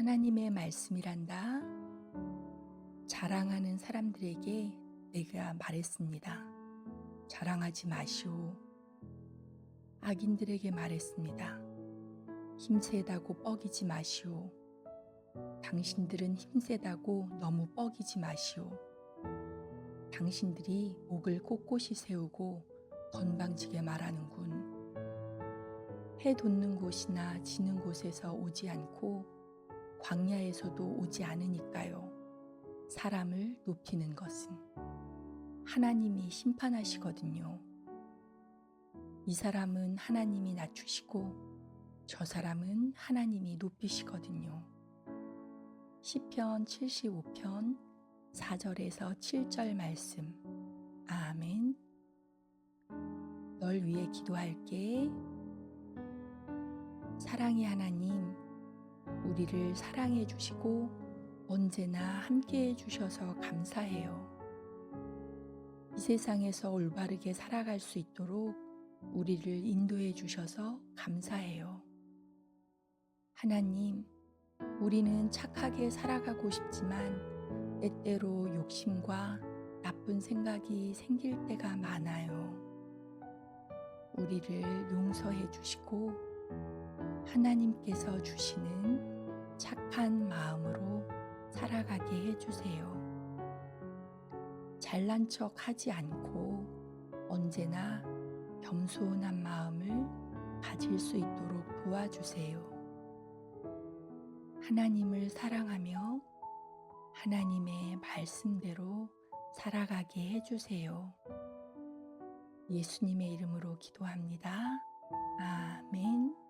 하나님의 말씀이란다. 자랑하는 사람들에게 내가 말했습니다. 자랑하지 마시오. 악인들에게 말했습니다. 힘세다고 뻐기지 마시오. 당신들은 힘세다고 너무 뻐기지 마시오. 당신들이 목을 꼿꼿이 세우고 건방지게 말하는군. 해 돋는 곳이나 지는 곳에서 오지 않고 광야에서도 오지 않으니까요. 사람을 높이는 것은 하나님이 심판하시거든요. 이 사람은 하나님이 낮추시고 저 사람은 하나님이 높이시거든요. 시편 75편 4절에서 7절 말씀. 아멘. 널 위해 기도할게. 사랑의 하나님, 우리를 사랑해 주시고 언제나 함께 해 주셔서 감사해요. 이 세상에서 올바르게 살아갈 수 있도록 우리를 인도해 주셔서 감사해요. 하나님, 우리는 착하게 살아가고 싶지만 때때로 욕심과 나쁜 생각이 생길 때가 많아요. 우리를 용서해 주시고 하나님께서 주시는 착한 마음으로 살아가게 해주세요. 잘난 척 하지 않고 언제나 겸손한 마음을 가질 수 있도록 도와주세요. 하나님을 사랑하며 하나님의 말씀대로 살아가게 해주세요. 예수님의 이름으로 기도합니다. 아멘.